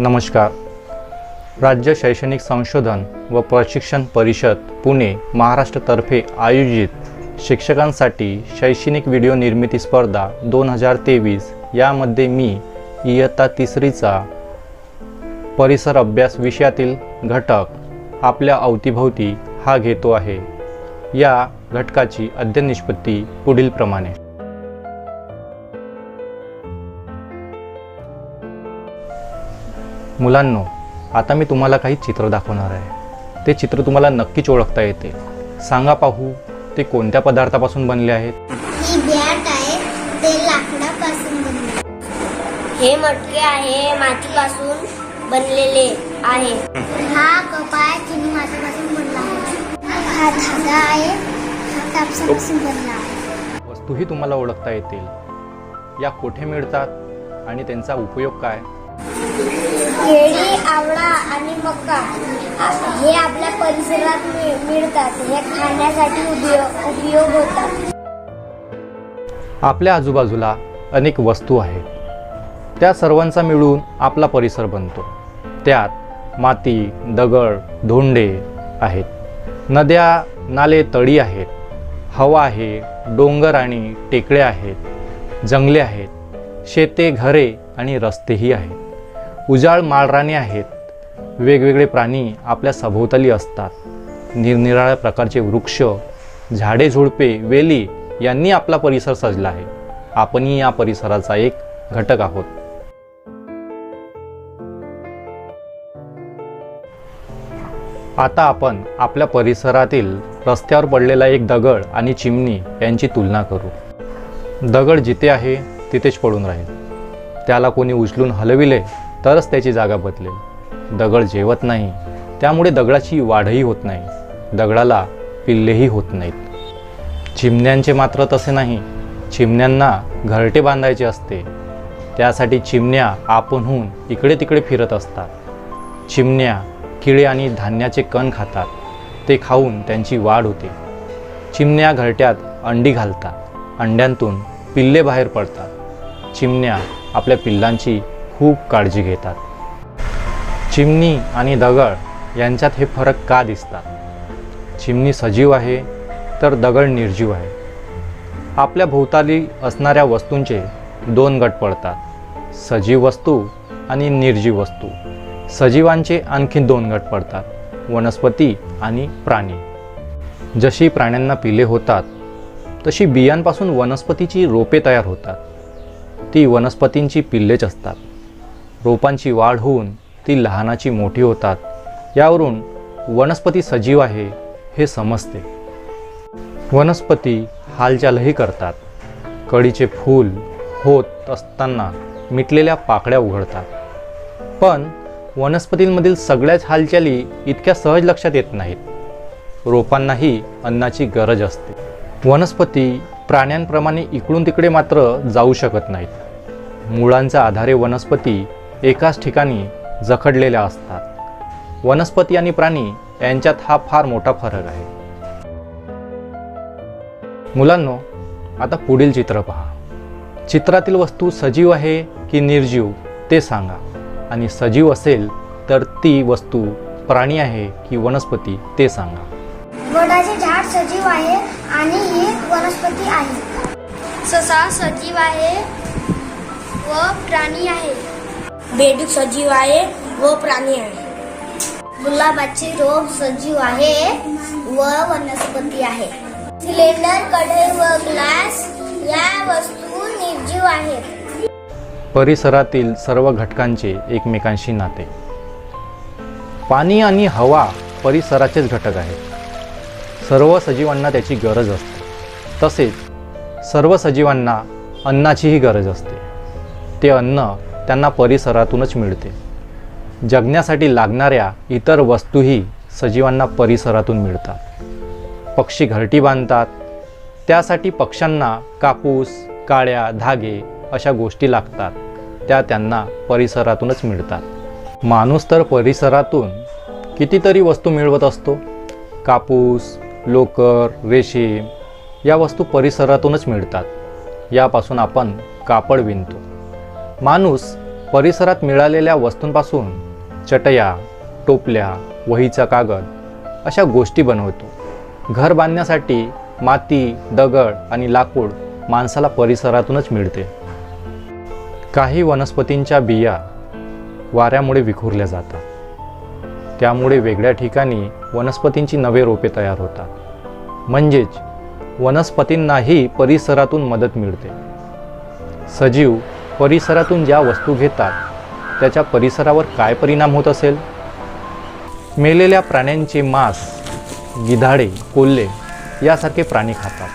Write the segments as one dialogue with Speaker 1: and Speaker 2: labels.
Speaker 1: नमस्कार. राज्य शैक्षणिक संशोधन व प्रशिक्षण परिषद पुणे महाराष्ट्रतर्फे आयोजित शिक्षकांसाठी शैक्षणिक व्हिडिओ निर्मिती स्पर्धा दोन हजार तेवीस यामध्ये मी इयत्ता तिसरीचा परिसर अभ्यास विषयातील घटक आपल्या अवतीभोवती हा घेतो आहे. या घटकाची अध्ययन निष्पत्ती पुढीलप्रमाणे. मुलांनो आता मी तुम्हाला काही चित्र दाखवणार आहे. ते चित्र तुम्हाला नक्कीच ओळखता येते सांगा पाहू ते कोणत्या पदार्थापासून बनले आहेत?
Speaker 2: ही बॅट आहे ते लाकडापासून बनले.
Speaker 3: हे मटके आहे मातीपासून बनलेले आहे.
Speaker 2: हा कप आहे चिनी मातीपासून बनला आहे. हा धागा आहे हा कापसापासून बनला आहे.
Speaker 1: वस्तूही तुम्हाला ओळखता येतील. या कोठे मिळतात आणि त्यांचा उपयोग काय?
Speaker 3: केळी आवळा आणि मका हे आपल्या परिसरात मिळतात. हे खाण्यासाठी उपयोग उपयोग होतात.
Speaker 1: आपल्या आजूबाजूला अनेक वस्तू आहेत. त्या सर्वांचा मिळून आपला परिसर बनतो. त्यात माती दगड धोंडे आहेत. नद्या नाले तळी आहेत. हवा आहे डोंगर आणि टेकड्या आहेत. जंगले आहेत. शेते घरे आणि रस्तेही आहेत. उजाळ माळराने आहेत. वेगवेगळे प्राणी आपल्या सभोवताली असतात. निरनिराळ्या प्रकारचे वृक्ष झाडे झुडपे वेली यांनी आपला परिसर सजला आहे. आपणही या परिसराचा एक घटक आहोत. आता आपण आपल्या परिसरातील रस्त्यावर पडलेला एक दगड आणि चिमणी यांची तुलना करू. दगड जिथे आहे तिथेच पडून राहील. त्याला कोणी उचलून हलविले तरच त्याची जागा बदलेल. दगड जेवत नाही त्यामुळे दगडाची वाढही होत नाही. दगडाला पिल्लेही होत नाहीत. चिमण्यांचे मात्र तसे नाही. चिमण्यांना घरटे बांधायचे असते. त्यासाठी चिमण्या आपणहून इकडे तिकडे फिरत असतात. चिमण्या किडे आणि धान्याचे कण खातात. ते खाऊन त्यांची वाढ होते. चिमण्या घरट्यात अंडी घालतात. अंड्यांतून पिल्ले बाहेर पडतात. चिमण्या आपल्या पिल्लांची खूप काळजी घेतात. चिमणी आणि दगड यांच्यात हे फरक का दिसतात? चिमणी सजीव आहे तर दगड निर्जीव आहे. आपल्या भोवताली असणाऱ्या वस्तूंचे दोन गट पडतात सजीव वस्तू आणि निर्जीव वस्तू. सजीवांचे आणखी दोन गट पडतात वनस्पती आणि प्राणी. जशी प्राण्यांना पिले होतात तशी बियांपासून वनस्पतीची रोपे तयार होतात. ती वनस्पतींची पिल्लेच असतात. रोपांची वाढ होऊन ती लहानाची मोठी होतात. यावरून वनस्पती सजीव आहे हे समजते. वनस्पती हालचालही करतात. कळीचे फूल होत असताना मिटलेल्या पाकळ्या उघडतात. पण वनस्पतींमधील सगळ्याच हालचाली इतक्या सहज लक्षात येत नाहीत. रोपांनाही अन्नाची गरज असते. वनस्पती प्राण्यांप्रमाणे इकडून तिकडे मात्र जाऊ शकत नाहीत. मुळांच्या आधारे वनस्पती एकाच ठिकाणी जखडलेल्या असतात. वनस्पती आणि प्राणी यांच्यात हा फार मोठा फरक आहे. मुलांनो आता पुढील चित्र पहा. चित्रातील वस्तू सजीव आहे की निर्जीव ते सांगा. आणि सजीव असेल तर ती वस्तू प्राणी आहे की वनस्पती ते सांगा.
Speaker 2: वडाचे झाड सजीव आहे आणि ही वनस्पती आहे.
Speaker 3: ससा सजीव आहे व प्राणी आहे. बेडूक सजीव आहे व प्राणी आहे.
Speaker 2: गुलाबाचे रोप सजीव आहे व वनस्पती आहे. सिलेंडर कढई व ग्लास या वस्तू निर्जीव आहेत.
Speaker 1: परिसरातील सर्व घटकांचे एकमेकांशी नाते. पाणी आणि हवा परिसराचेच घटक आहेत. सर्व सजीवांना त्याची गरज असते. तसेच सर्व सजीवांना अन्नाचीही गरज असते. ते अन्न त्यांना परिसरातूनच मिळते. जगण्यासाठी लागणाऱ्या इतर वस्तूही सजीवांना परिसरातून मिळतात. पक्षी घरटी बांधतात. त्यासाठी पक्ष्यांना कापूस काळ्या धागे अशा गोष्टी लागतात. त्या त्यांना परिसरातूनच मिळतात. माणूस तर परिसरातून कितीतरी वस्तू मिळवत असतो. कापूस लोकर रेशीम या वस्तू परिसरातूनच मिळतात. यापासून आपण कापड विणतो. माणूस परिसरात मिळालेल्या वस्तूंपासून चटया टोपल्या वहीचा कागद अशा गोष्टी बनवतो. घर बांधण्यासाठी माती दगड आणि लाकूड माणसाला परिसरातूनच मिळते. काही वनस्पतींच्या बिया वाऱ्यामुळे विखुरल्या जातात. त्यामुळे वेगळ्या ठिकाणी वनस्पतींची नवे रोपे तयार होतात. म्हणजेच वनस्पतींनाही परिसरातून मदत मिळते. सजीव परिसरातून ज्या वस्तू घेतात त्याच्या परिसरावर काय परिणाम होत असेल? मेलेल्या प्राण्यांचे मांस गिधाडे कोल्हे यासारखे प्राणी खातात.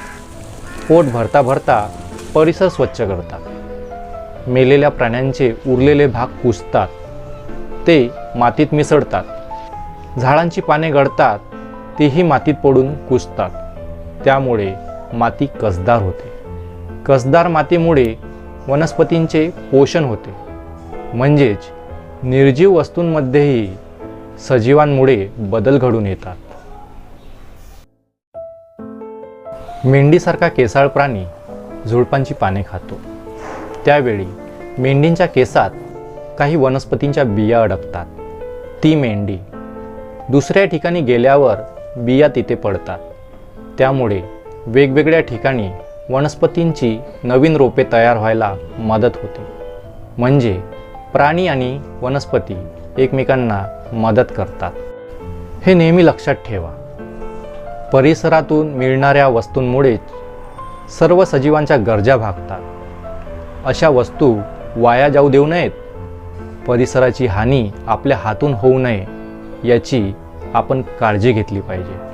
Speaker 1: पोट भरता भरता परिसर स्वच्छ करतात. मेलेल्या प्राण्यांचे उरलेले भाग कुसतात ते मातीत मिसळतात. झाडांची पाने गळतात. तेही मातीत पडून कुसतात त्यामुळे माती कसदार होते. कसदार मातीमुळे वनस्पतींचे पोषण होते. म्हणजेच निर्जीव वस्तूंमध्येही सजीवांमुळे बदल घडून येतात. मेंढीसारखा केसाळ प्राणी झुडपांची पाने खातो. त्यावेळी मेंढींच्या केसात काही वनस्पतींच्या बिया अडकतात. ती मेंढी दुसऱ्या ठिकाणी गेल्यावर बिया तिथे पडतात. त्यामुळे वेगवेगळ्या ठिकाणी वनस्पतींची नवीन रोपे तयार व्हायला मदत होते. म्हणजे प्राणी आणि वनस्पती एकमेकांना मदत करतात. हे नेहमी लक्षात ठेवा. परिसरातून मिळणाऱ्या वस्तूंमुळेच सर्व सजीवांच्या गरजा भागतात. अशा वस्तू वाया जाऊ देऊ नयेत. परिसराची हानी आपल्या हातून होऊ नये याची आपण काळजी घेतली पाहिजे.